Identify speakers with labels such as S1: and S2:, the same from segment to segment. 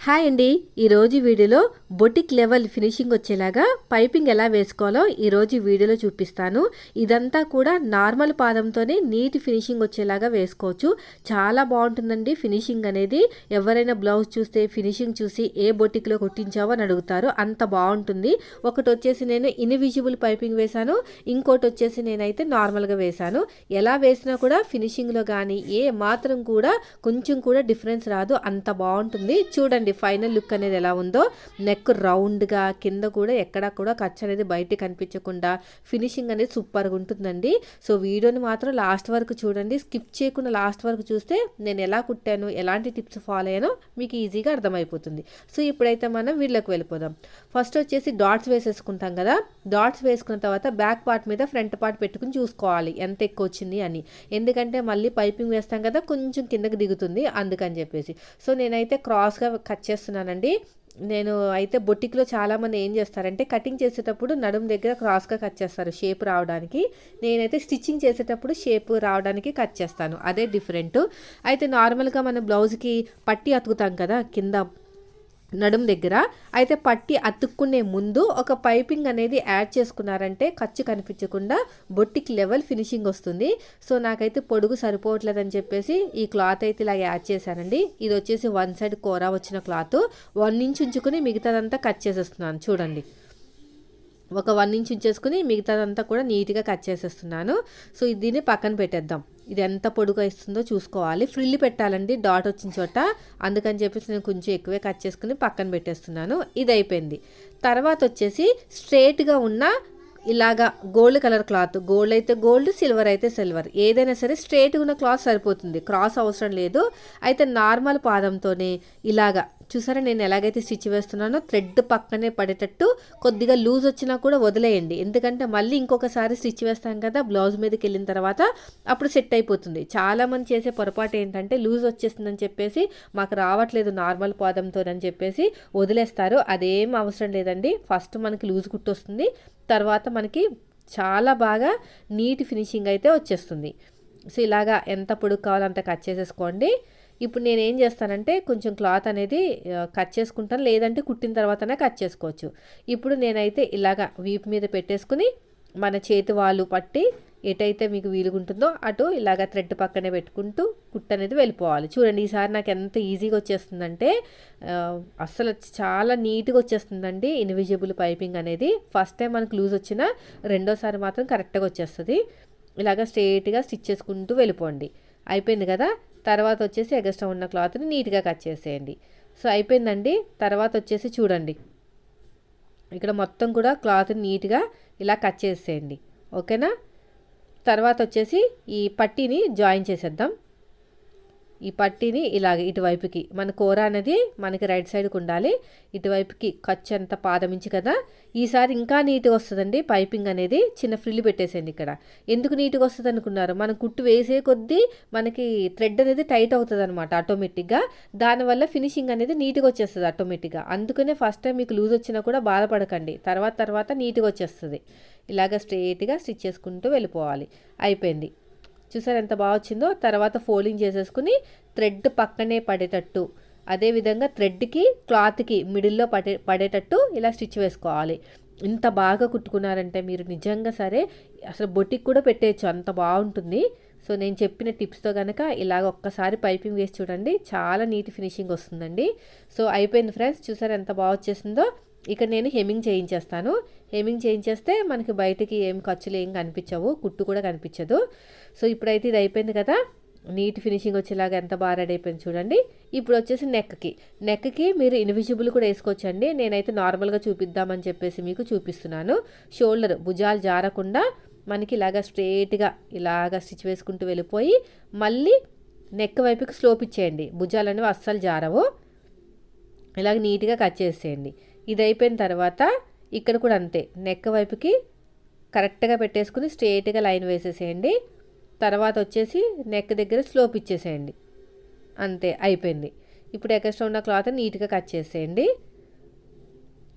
S1: Hi అండి. ఈరోజు వీడియోలో బొటిక్ లెవెల్ ఫినిషింగ్ వచ్చేలాగా పైపింగ్ ఎలా వేసుకోవాలో ఈరోజు వీడియోలో చూపిస్తాను. ఇదంతా కూడా నార్మల్ పాదంతోనే నీట్ ఫినిషింగ్ వచ్చేలాగా వేసుకోవచ్చు. చాలా బాగుంటుందండి ఫినిషింగ్ అనేది. ఎవరైనా బ్లౌజ్ చూస్తే ఫినిషింగ్ చూసి ఏ బొటిక్లో కొట్టించావో అని అడుగుతారు. అంత బాగుంటుంది. ఒకటి వచ్చేసి నేను ఇన్విజిబుల్ పైపింగ్ వేశాను. ఇంకోటి వచ్చేసి నేనైతే నార్మల్గా వేశాను. ఎలా వేసినా కూడా ఫినిషింగ్లో కానీ ఏ మాత్రం కూడా కొంచెం కూడా డిఫరెన్స్ రాదు. అంత బాగుంటుంది. చూడండి. ఫైనల్ లుక్ అనేది ఎలా ఉందో. నెక్ రౌండ్గా కింద కూడా ఎక్కడ కూడా ఖర్చు అనేది బయట కనిపించకుండా ఫినిషింగ్ అనేది సూపర్గా ఉంటుందండి. సో వీడియోని మాత్రం లాస్ట్ వరకు చూడండి. స్కిప్ చేయకుండా లాస్ట్ వరకు చూస్తే నేను ఎలా కుట్టాను ఎలాంటి టిప్స్ ఫాలో అయ్యానో మీకు ఈజీగా అర్థమైపోతుంది. సో ఇప్పుడైతే మనం వీళ్ళకి వెళ్ళిపోదాం. ఫస్ట్ వచ్చేసి డాట్స్ వేసేసుకుంటాం కదా. డాట్స్ వేసుకున్న తర్వాత బ్యాక్ పార్ట్ మీద ఫ్రంట్ పార్ట్ పెట్టుకుని చూసుకోవాలి. ఎంత ఎక్కువ వచ్చింది అని. ఎందుకంటే మళ్ళీ పైపింగ్ వేస్తాం కదా కొంచెం కిందకి దిగుతుంది. అందుకని చెప్పేసి. సో నేనైతే క్రాస్గా కట్ చేస్తున్నానండి. నేను అయితే బొటిక్లో చాలామంది ఏం చేస్తారంటే కటింగ్ చేసేటప్పుడు నడుం దగ్గర క్రాస్గా కట్ చేస్తారు షేప్ రావడానికి. నేనైతే స్టిచ్చింగ్ చేసేటప్పుడు షేప్ రావడానికి కట్ చేస్తాను. అదే డిఫరెంట్ అయితే నార్మల్గా మన బ్లౌజ్కి పట్టి అతుకుతాం కదా కింద నడుం దగ్గర. అయితే పట్టి అతుక్కునే ముందు ఒక పైపింగ్ అనేది యాడ్ చేసుకున్నారంటే ఖర్చు కనిపించకుండా బొట్టికి లెవెల్ ఫినిషింగ్ వస్తుంది. సో నాకైతే పొడుగు సరిపోవట్లేదని చెప్పేసి ఈ క్లాత్ అయితే ఇలా యాడ్ చేశానండి. ఇది వచ్చేసి వన్ సైడ్ కూర వచ్చిన క్లాత్. వన్ ఇంచ్ ఉంచుకుని మిగతాదంతా కట్ చేసేస్తున్నాను. చూడండి. ఒక వన్ ఇంచ్ ఉంచేసుకుని మిగతాదంతా కూడా నీట్గా కట్ చేసేస్తున్నాను. సో దీన్ని పక్కన పెట్టేద్దాం. ఇది ఎంత పొడుగు ఇస్తుందో చూసుకోవాలి. ఫ్రిల్ పెట్టాలండి డాట్ వచ్చిన చోట. అందుకని చెప్పేసి నేను కొంచెం ఎక్కువే కట్ చేసుకుని పక్కన పెట్టేస్తున్నాను. ఇది అయిపోయింది తర్వాత వచ్చేసి స్ట్రేట్గా ఉన్న ఇలాగా గోల్డ్ కలర్ క్లాత్ గోల్డ్ అయితే గోల్డ్ సిల్వర్ అయితే సిల్వర్ ఏదైనా సరే స్ట్రేట్గా ఉన్న క్లాత్ సరిపోతుంది. క్రాస్ అవసరం లేదు. అయితే నార్మల్ పాదంతోనే ఇలాగా చూసారా నేను ఎలాగైతే స్టిచ్ వేస్తున్నానో థ్రెడ్ పక్కనే పడేటట్టు కొద్దిగా లూజ్ వచ్చినా కూడా వదిలేయండి. ఎందుకంటే మళ్ళీ ఇంకొకసారి స్టిచ్ వేస్తాం కదా బ్లౌజ్ మీదకి వెళ్ళిన తర్వాత అప్పుడు సెట్ అయిపోతుంది. చాలామంది చేసే పొరపాటు ఏంటంటే లూజ్ వచ్చేస్తుందని చెప్పేసి మాకు రావట్లేదు నార్మల్ పాదంతో అని చెప్పేసి వదిలేస్తారు. అదేం అవసరం లేదండి. ఫస్ట్ మనకి లూజ్ కుట్టు వస్తుంది తర్వాత మనకి చాలా బాగా నీట్ ఫినిషింగ్ అయితే వచ్చేస్తుంది. సో ఇలాగా ఎంత పొడుగు కావాలంత అంత కట్ చేసేసుకోండి. ఇప్పుడు నేను ఏం చేస్తానంటే కొంచెం క్లాత్ అనేది కట్ చేసుకుంటాను. లేదంటే కుట్టిన తర్వాతనే కట్ చేసుకోవచ్చు. ఇప్పుడు నేనైతే ఇలాగా వీపు మీద పెట్టేసుకుని మన చేతి వాళ్ళు పట్టి ఎటైతే మీకు వీలుగుంటుందో అటు ఇలాగ థ్రెడ్ పక్కనే పెట్టుకుంటూ కుట్ అనేది వెళ్ళిపోవాలి. చూడండి ఈసారి నాకు ఎంత ఈజీగా వచ్చేస్తుందంటే అస్సలు చాలా నీట్గా వచ్చేస్తుందండి ఇన్విజిబుల్ పైపింగ్ అనేది. ఫస్ట్ టైం మనకు లూజ్ వచ్చిన రెండోసారి మాత్రం కరెక్ట్గా వచ్చేస్తుంది. ఇలాగ స్ట్రేట్గా స్టిచ్ చేసుకుంటూ వెళ్ళిపోండి. అయిపోయింది కదా? తర్వాత వచ్చేసి ఎగస్ట్రా ఉన్న క్లాత్ని నీట్గా కట్ చేసేయండి. సో అయిపోయిందండి. తర్వాత వచ్చేసి చూడండి. ఇక్కడ మొత్తం కూడా క్లాత్ని నీట్గా ఇలా కట్ చేసేయండి. ఓకేనా? తర్వాత వచ్చేసి ఈ పట్టీని జాయిన్ చేసేద్దాం. ఈ పట్టీని ఇలాగ ఇటువైపుకి మన కూర అనేది మనకి రైట్ సైడ్కి ఉండాలి. ఇటువైపుకి ఖర్చు ఎంత పాదమించి కదా. ఈసారి ఇంకా నీట్గా వస్తుందండి. పైపింగ్ అనేది చిన్న ఫ్రిల్ పెట్టేసేయండి ఇక్కడ. ఎందుకు నీట్గా వస్తుంది అనుకున్నారు? మనం కుట్టు వేసే కొద్దీ మనకి థ్రెడ్ అనేది టైట్ అవుతుంది అనమాట ఆటోమేటిక్గా దానివల్ల ఫినిషింగ్ అనేది నీట్గా వచ్చేస్తుంది ఆటోమేటిక్గా అందుకనే ఫస్ట్ టైం మీకు లూజ్ వచ్చినా కూడా బాధపడకండి. తర్వాత తర్వాత నీట్గా వచ్చేస్తుంది. ఇలాగ స్ట్రేట్గా స్టిచ్ చేసుకుంటూ వెళ్ళిపోవాలి. అయిపోయింది. చూసారు ఎంత బాగా వచ్చిందో? తర్వాత ఫోల్డింగ్ చేసేసుకుని థ్రెడ్ పక్కనే పడేటట్టు. అదేవిధంగా థ్రెడ్కి క్లాత్కి మిడిల్లో పడే పడేటట్టు ఇలా స్టిచ్ వేసుకోవాలి. ఇంత బాగా కుట్టుకున్నారంటే మీరు నిజంగా సరే అసలు బొటిక్ కూడా పెట్టేయచ్చు. అంత బాగుంటుంది. సో నేను చెప్పిన టిప్స్తో కనుక ఇలాగ ఒక్కసారి పైపింగ్ వేసి చూడండి. చాలా నీట్ ఫినిషింగ్ వస్తుందండి. సో అయిపోయింది ఫ్రెండ్స్. చూసారు ఎంత బాగా వచ్చేసిందో? ఇక్కడ నేను హెమింగ్ చేయించేస్తాను. హెమింగ్ చేయించేస్తే మనకి బయటికి ఏం ఖర్చులు ఏం కనిపించవు. కుట్టు కూడా కనిపించదు. సో ఇప్పుడైతే ఇది అయిపోయింది కదా. నీట్ ఫినిషింగ్ వచ్చేలాగా ఎంత బాగా రెడీ అయిపోయింది చూడండి. ఇప్పుడు వచ్చేసి నెక్కి. నెక్కి మీరు ఇన్విజిబుల్ కూడా వేసుకోవచ్చండి. నేనైతే నార్మల్గా చూపిద్దామని చెప్పేసి మీకు చూపిస్తున్నాను. షోల్డర్ భుజాలు జారకుండా మనకి ఇలాగా స్ట్రేట్గా ఇలాగ స్టిచ్ వేసుకుంటూ వెళ్ళిపోయి మళ్ళీ నెక్ వైపుకి స్లోప్ ఇచ్చేయండి. భుజాలు అనేవి అస్సలు జారవు. ఇలాగ నీట్గా కట్ చేసేయండి. ఇది అయిపోయిన తర్వాత ఇక్కడ కూడా అంతే. నెక్ వైపుకి కరెక్ట్గా పెట్టేసుకుని స్ట్రేట్గా లైన్ వేసేసేయండి. తర్వాత వచ్చేసి నెక్ దగ్గర స్లోప్ ఇచ్చేసేయండి. అంతే అయిపోయింది. ఇప్పుడు ఎక్స్ట్రా ఉన్న క్లాత్ నీట్గా కట్ చేసేయండి.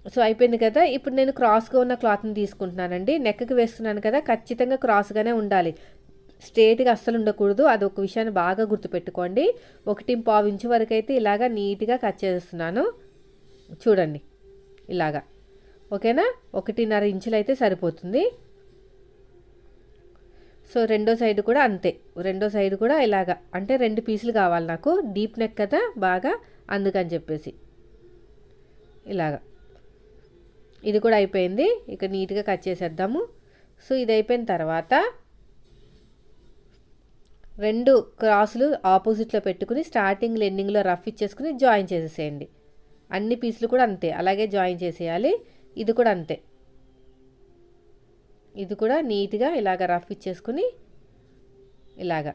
S1: సో అయిపోయింది కదా. ఇప్పుడు నేను క్రాస్గా ఉన్న క్లాత్ని తీసుకుంటున్నానండి. నెక్కకి వేస్తున్నాను కదా. ఖచ్చితంగా క్రాస్గానే ఉండాలి. స్ట్రేట్గా అస్సలు ఉండకూడదు. అది ఒక విషయాన్ని బాగా గుర్తుపెట్టుకోండి. ఒకటి పావు ఇంచు వరకు అయితే ఇలాగా నీట్గా కట్ చేస్తున్నాను. చూడండి. ఇలాగా. ఓకేనా? ఒకటిన్నర ఇంచులు అయితే సరిపోతుంది. సో రెండో సైడ్ కూడా అంతే. రెండో సైడ్ కూడా ఇలాగా. అంటే రెండు పీసులు కావాలి నాకు. డీప్ నెక్ కదా బాగా. అందుకని చెప్పేసి. ఇలాగా. ఇది కూడా అయిపోయింది. ఇక నీట్గా కట్ చేసేద్దాము. సో ఇది అయిపోయిన తర్వాత రెండు క్రాసులు ఆపోజిట్లో పెట్టుకుని స్టార్టింగ్ ఎండింగ్లో రఫ్ ఇచ్చేసుకుని జాయిన్ చేసేసేయండి. అన్ని పీసులు కూడా అంతే. అలాగే జాయిన్ చేసేయాలి. ఇది కూడా అంతే. ఇది కూడా నీట్గా ఇలాగ రఫ్ ఇచ్చేసుకుని ఇలాగా.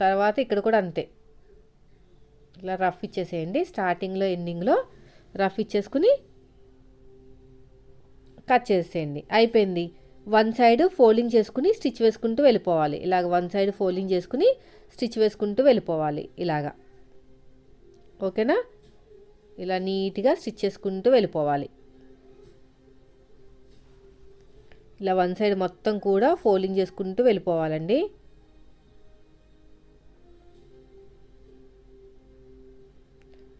S1: తర్వాత ఇక్కడ కూడా అంతే. ఇలా రఫ్ ఇచ్చేసేయండి. స్టార్టింగ్లో ఎండింగ్లో రఫ్ ఇచ్చేసుకుని కట్ చేసేయండి. అయిపోయింది. వన్ సైడ్ ఫోల్డింగ్ చేసుకుని స్టిచ్ వేసుకుంటూ వెళ్ళిపోవాలి. ఇలాగ వన్ సైడ్ ఫోల్డింగ్ చేసుకుని స్టిచ్ వేసుకుంటూ వెళ్ళిపోవాలి. ఇలాగా. ఓకేనా? ఇలా నీట్గా స్టిచ్ చేసుకుంటూ వెళ్ళిపోవాలి. ఇలా వన్ సైడ్ మొత్తం కూడా ఫోల్డింగ్ చేసుకుంటూ వెళ్ళిపోవాలండి.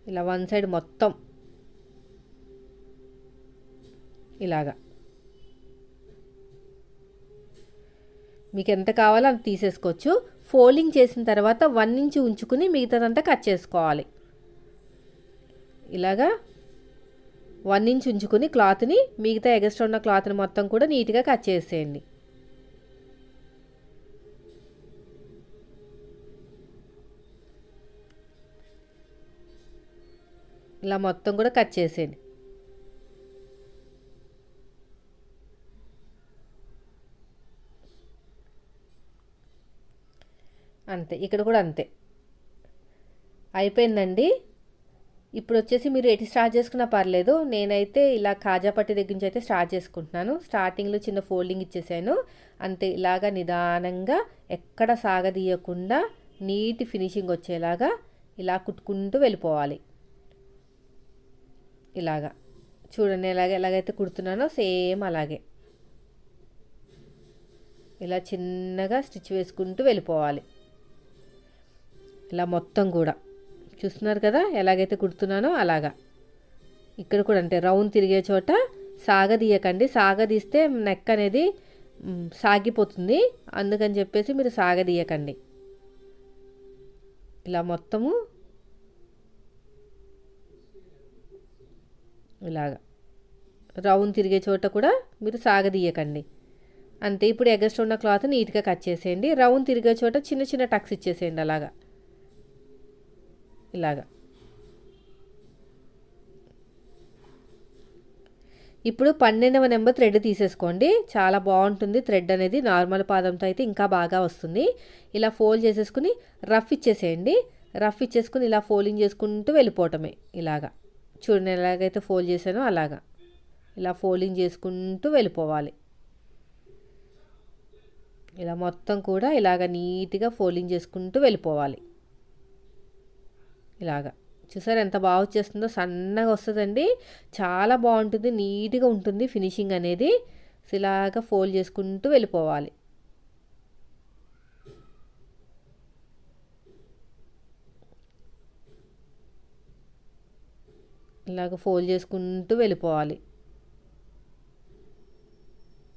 S1: ఇలా వన్ సైడ్ మొత్తం ఇలాగా. మీకు ఎంత కావాలో అంత తీసేసుకోవచ్చు. ఫోల్డింగ్ చేసిన తర్వాత వన్ ఇంచ్ ఉంచుకుని మిగతాదంతా కట్ చేసుకోవాలి. ఇలాగా వన్ ఇంచ్ ఉంచుకుని క్లాత్ని మిగతా ఎగస్ట్రా ఉన్న క్లాత్ని మొత్తం కూడా నీట్గా కట్ చేసేయండి. ఇలా మొత్తం కూడా కట్ చేసేయండి. అంతే ఇక్కడ కూడా అంతే. అయిపోయిందండి. ఇప్పుడు వచ్చేసి మీరు ఎటు స్టార్ట్ చేసుకున్నా పర్లేదు. నేనైతే ఇలా కాజాపట్టి దగ్గర నుంచి అయితే స్టార్ట్ చేసుకుంటున్నాను. స్టార్టింగ్లో చిన్న ఫోల్డింగ్ ఇచ్చేసాను. అంతే ఇలాగా నిదానంగా ఎక్కడ సాగదీయకుండా నీట్ ఫినిషింగ్ వచ్చేలాగా ఇలా కుట్టుకుంటూ వెళ్ళిపోవాలి. ఇలాగా. చూడండి ఎలాగ ఎలాగైతే కుడుతున్నానో సేమ్ అలాగే. ఇలా చిన్నగా స్టిచ్ వేసుకుంటూ వెళ్ళిపోవాలి. ఇలా మొత్తం కూడా. చూస్తున్నారు కదా ఎలాగైతే కుడుతున్నానో అలాగా. ఇక్కడ కూడా అంటే రౌండ్ తిరిగే చోట సాగదీయకండి సాగదీస్తే నెక్ అనేది సాగిపోతుంది. అందుకని చెప్పేసి మీరు సాగదీయకండి ఇలా మొత్తము ఇలాగా. రౌండ్ తిరిగే చోట కూడా మీరు సాగదీయకండి అంతే ఇప్పుడు ఎగస్ట్ ఉన్న క్లాత్ నీట్గా కట్ చేసేయండి. రౌండ్ తిరిగే చోట చిన్న చిన్న టక్స్ ఇచ్చేసేయండి అలాగా. ఇలాగా. ఇప్పుడు పన్నెండవ నెంబర్ థ్రెడ్ తీసేసుకోండి. చాలా బాగుంటుంది థ్రెడ్ అనేది. నార్మల్ పాదంతో అయితే ఇంకా బాగా వస్తుంది. ఇలా ఫోల్డ్ చేసేసుకుని రఫ్ ఇచ్చేసేయండి. రఫ్ ఇచ్చేసుకుని ఇలా ఫోల్డింగ్ చేసుకుంటూ వెళ్ళిపోవటమే. ఇలాగా. చూడండి ఎలాగైతే ఫోల్డ్ చేశానో అలాగా. ఇలా ఫోల్డింగ్ చేసుకుంటూ వెళ్ళిపోవాలి. ఇలా మొత్తం కూడా ఇలాగ నీట్గా ఫోల్డింగ్ చేసుకుంటూ వెళ్ళిపోవాలి. ఇలాగా. చూసారు ఎంత బాగా వచ్చేస్తుందో? సన్నగా వస్తుందండి. చాలా బాగుంటుంది. నీట్గా ఉంటుంది ఫినిషింగ్ అనేది. ఇలాగా ఫోల్డ్ చేసుకుంటూ వెళ్ళిపోవాలి. ఇలాగ ఫోల్డ్ చేసుకుంటూ వెళ్ళిపోవాలి.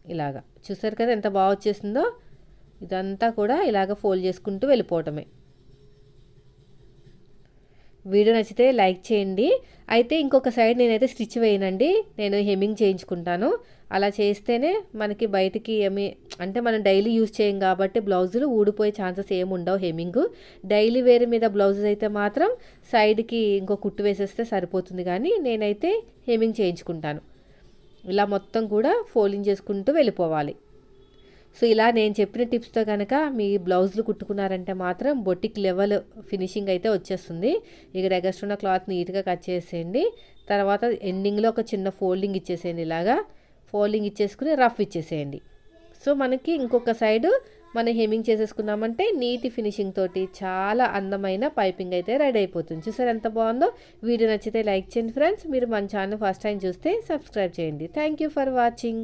S1: ఇలాగా. చూసారు కదా ఎంత బాగా వచ్చేసిందో ఇదంతా కూడా ఇలాగ ఫోల్డ్ చేసుకుంటూ వెళ్ళిపోవటమే. వీడియో నచ్చితే లైక్ చేయండి. అయితే ఇంకొక సైడ్ నేనైతే స్టిచ్ వేయనండి. నేను హెమ్మింగ్ చేయించుకుంటాను. అలా చేస్తేనే మనకి బయటికి ఏమి అంటే మనం డైలీ యూజ్ చేయం కాబట్టి బ్లౌజులు ఊడిపోయే ఛాన్సెస్ ఏమి ఉండవు హెమ్మింగ్. డైలీ వేర్ మీద బ్లౌజెస్ అయితే మాత్రం సైడ్కి ఇంకో కుట్టు వేసేస్తే సరిపోతుంది కానీ నేనైతే హెమ్మింగ్ చేయించుకుంటాను. ఇలా మొత్తం కూడా ఫోల్డింగ్ చేసుకుంటూ వెళ్ళిపోవాలి. సో ఇలా నేను చెప్పిన టిప్స్తో కనుక మీ బ్లౌజులు కుట్టుకున్నారంటే మాత్రం బొటిక్ లెవెల్ ఫినిషింగ్ అయితే వచ్చేస్తుంది. ఇక్కడ ఎగస్ట్రున్న క్లాత్ నీట్గా కట్ చేసేయండి. తర్వాత ఎండింగ్లో ఒక చిన్న ఫోల్డింగ్ ఇచ్చేసేయండి ఇలాగా. ఫోల్డింగ్ ఇచ్చేసుకుని రఫ్ ఇచ్చేసేయండి. సో మనకి ఇంకొక సైడు మనం హెమింగ్ చేసేసుకున్నామంటే నీటి ఫినిషింగ్ తోటి చాలా అందమైన పైపింగ్ అయితే రెడీ అయిపోతుంది. చూసారు ఎంత బాగుందో? వీడియో నచ్చితే లైక్ చేయండి ఫ్రెండ్స్. మీరు మన ఛానల్ ఫస్ట్ టైం చూస్తే సబ్స్క్రైబ్ చేయండి. Thank you for watching.